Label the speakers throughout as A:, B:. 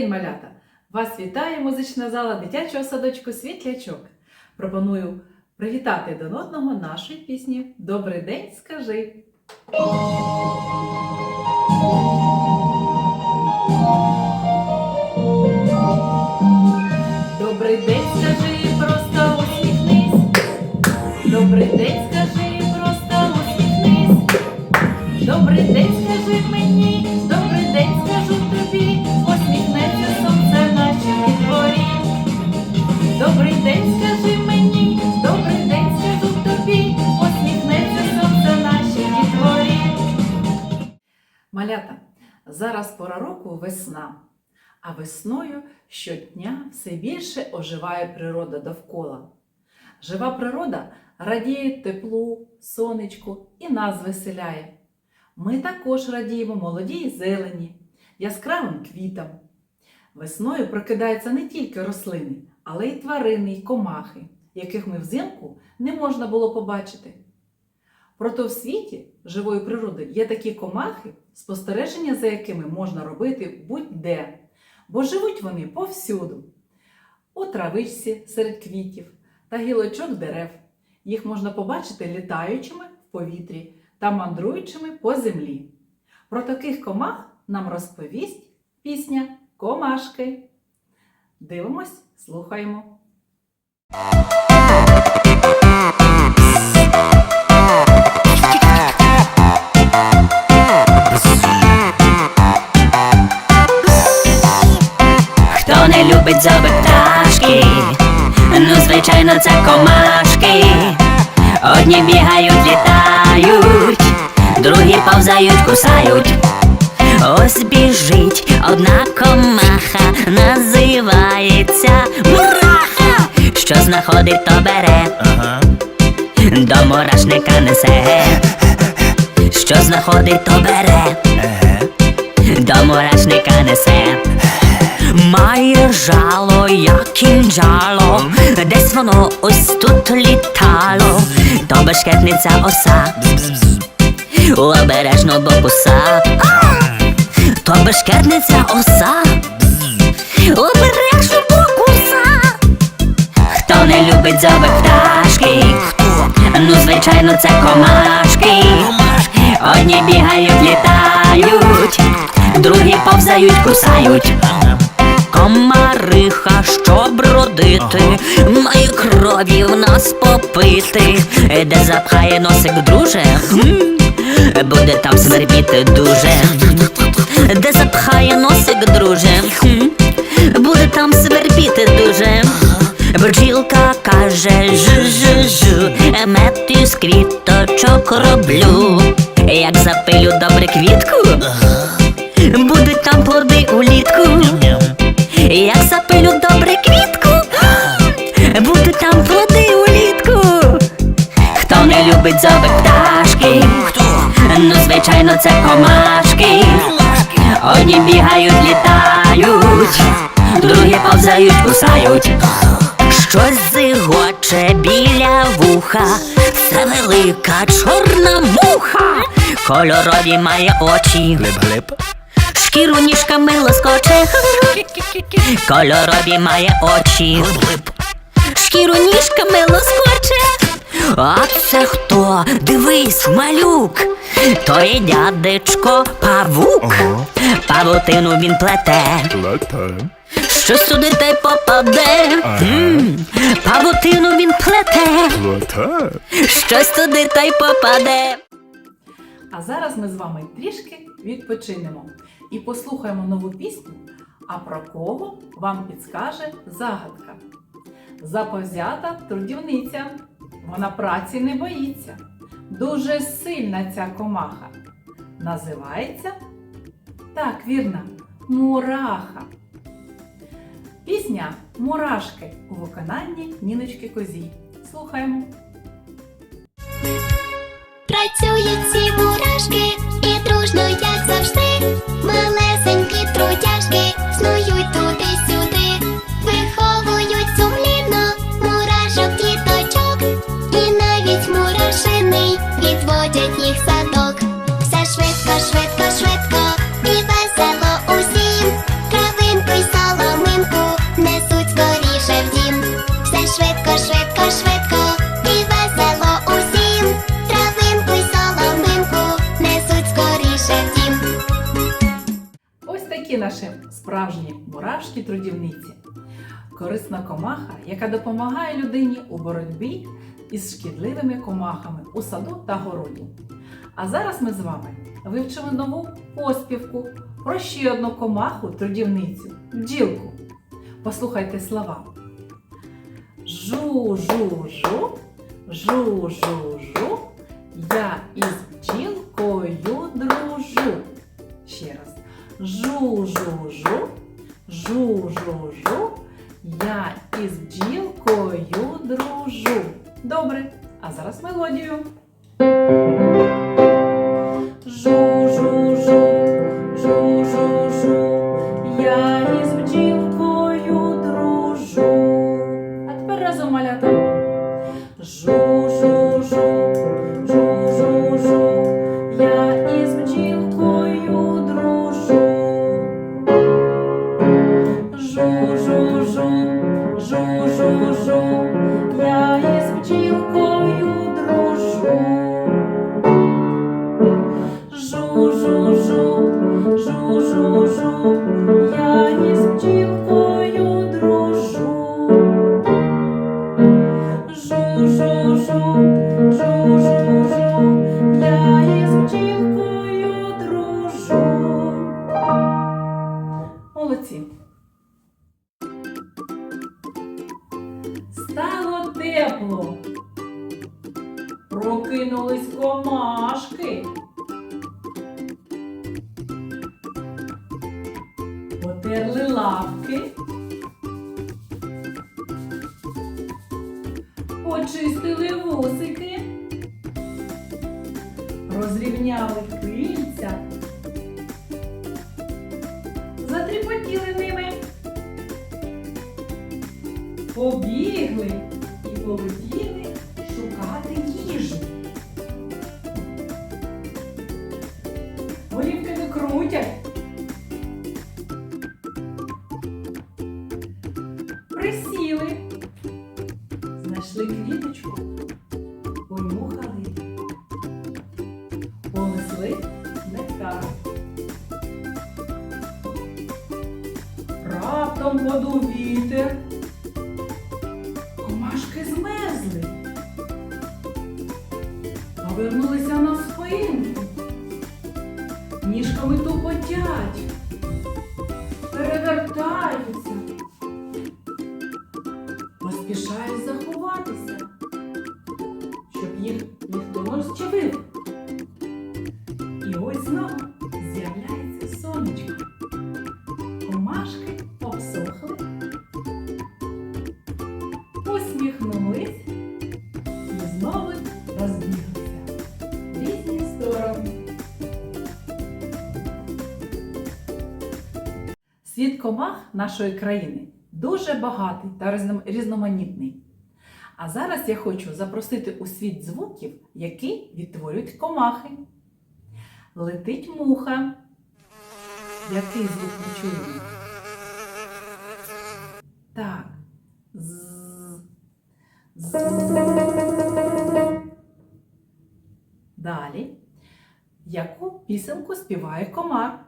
A: день, малята! Вас вітає музична зала дитячого садочку Світлячок. Пропоную привітати один одного нашої пісні Добрий день, скажи! Добрий день, скажи, просто усміхнись. Добрий день, скажи, зараз пора року весна, а весною щодня все більше оживає природа довкола. Жива природа радіє теплу, сонечку і нас веселяє. Ми також радіємо молодій зелені, яскравим квітам. Весною прокидаються не тільки рослини, але й тварини й комахи, яких ми взимку не можна було побачити. Проте в світі живої природи є такі комахи, спостереження за якими можна робити будь-де, бо живуть вони повсюду. У травичці серед квітів та гілочок дерев. Їх можна побачити літаючими в повітрі та мандруючими по землі. Про таких комах нам розповість пісня Комашки. Дивимось, слухаємо.
B: Любить зоби пташки, ну звичайно це комашки. Одні бігають, літають, другі повзають, кусають. Ось біжить одна комаха, називається мураха. Що знаходить, то бере, до мурашника несе. Що знаходить, то бере, до мурашника несе. Має жало, як кінджало, десь воно ось тут літало, то бешкетниця оса, обережно бо куса, то бешкетниця оса, обережно бо куса. Хто не любить зоби пташки, ну звичайно це комашки. Одні бігають, літають, другі повзають, кусають. Комариха, щоб родити, має крові в нас попити, де запхає носик друже, буде там свербіти дуже, де запхає носик друже, буде там свербіти дуже. Бджілка каже жу-жу-жу, мед із квіточок роблю. Як запилю добре квітку, будуть там плоди улітку. Як запилю добре квітку, будуть там плоди улітку. Хто не любить зоби пташки, ну звичайно це комашки. Одні бігають, літають, другі повзають, кусають. Щось зигоче біля вуха, це велика чорна муха, кольорові має очі.
C: Глиб-глиб.
B: Шкіру ніжками лоскоче, кольорові має очі, шкіру ніжками лоскоче. А це хто? Дивись, малюк, то є дядечко павук.
C: Ага.
B: Павутину він плете,
C: Лете.
B: щось туди та й попаде.
C: Ага.
B: М, Павутину він плете,
C: Лете.
B: щось туди та й попаде.
A: А зараз ми з вами трішки відпочинемо і послухаємо нову пісню. А про кого вам підскаже загадка? Заповзята трудівниця, вона праці не боїться. Дуже сильна ця комаха. Називається так, вірно, мураха. Пісня Мурашки у виконанні Ніночки Козій. Слухаємо.
D: Працюють всі мурашки і дружно, як завжди. Малесенькі трудяшки снують туди-сюди, виховують сумлінно мурашок діточок, і навіть мурашини відводять їх
A: мурашки-трудівниці. Корисна комаха, яка допомагає людині у боротьбі із шкідливими комахами у саду та городі. А зараз ми з вами вивчимо нову поспівку про ще одну комаху трудівницю бджілку. Послухайте слова. Жу-жу-жу, жу-жу-жу, я із бджілкою дружу. Ще раз. Жу-жу-жу, жу-жу-жу, я із бджілкою дружу. Добре, а зараз мелодію. Розрівняли крильця. Затріпотіли ними. Побігли і полетіли шукати їжу. Голівками крутять. Присіли, знайшли квіточку, Світ комах нашої країни дуже багатий та різноманітний. А зараз я хочу запросити у світ звуків, які відтворюють комахи. Летить муха. Який звук ми чуємо? Так. З. Далі. Яку пісенку співає комар?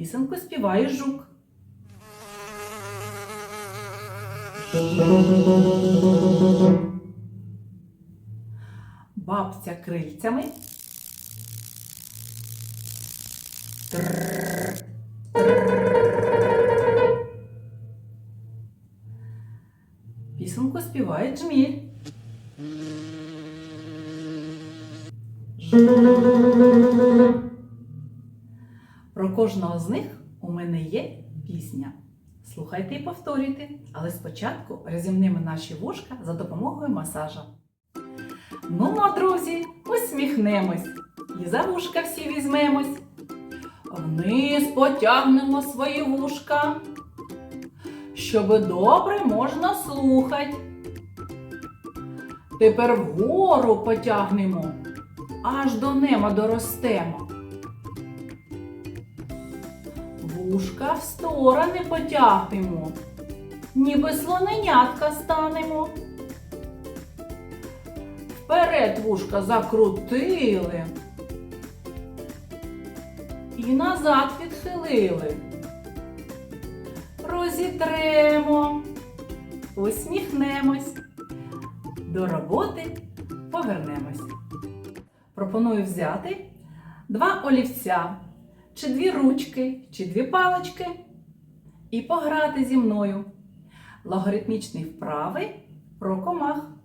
A: Пісенку співає жук? Бабця крильцями. Пісенку співає джміль. Кожного з них у мене є пісня. Слухайте і повторюйте, але спочатку розімнемо наші вушка за допомогою масажа. Ну, мо, друзі, усміхнемось і за вушка всі візьмемось. Вниз потягнемо свої вушка, щоб добре можна слухати. Тепер вгору потягнемо, аж до неба доростемо. Вушка в сторони потягнемо, ніби слоненятка станемо. Вперед вушка закрутили. І назад відхилили. Розітремо, усміхнемось. До роботи повернемось. Пропоную взяти два олівця, чи дві ручки, чи дві палички і пограти зі мною. Логаритмічний вправи про комах.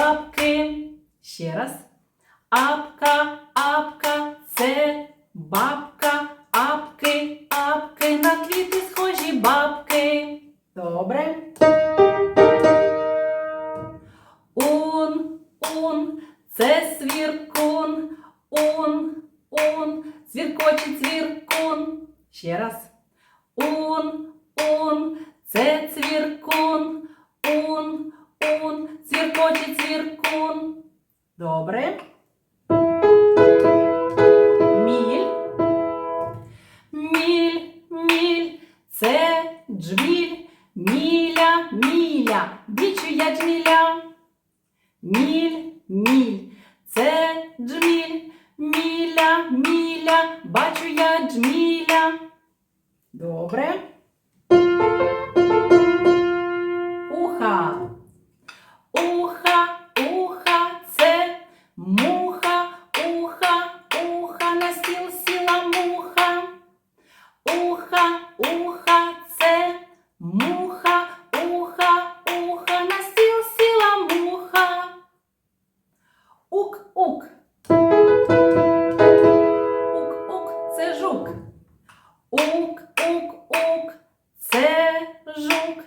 A: бабки. Ще раз. Апка, апка, це бабка, апки, апки, на квіти схожі бабки. Добре. Ун, ун, це свіркун, ун, ун, цвіркоче цвіркун. Ще раз. Ун, ун, це цвіркун, ун, Ун, цвіркоче цвіркун. Добре. Міль. Міль, це джміль, міля, міля, бічу джміля. Міль, міль, це джміль, міля, бачу я джміля. Добре. Ук-ук-ук, це жук.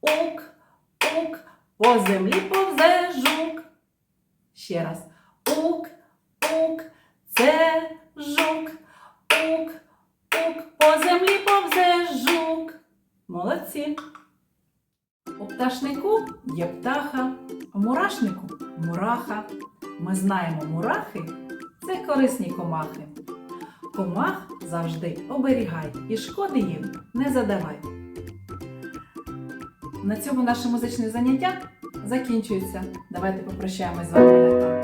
A: Ук-ук, по землі повзе жук. Ще раз. Ук-ук, це жук. Ук-ук, по землі повзе жук. Молодці. У пташнику є птаха, у мурашнику мураха. Ми знаємо, мурахи це корисні комахи. Комах завжди оберігай і шкоди їм не задавай. На цьому наше музичне заняття закінчується. Давайте попрощаємось з вами.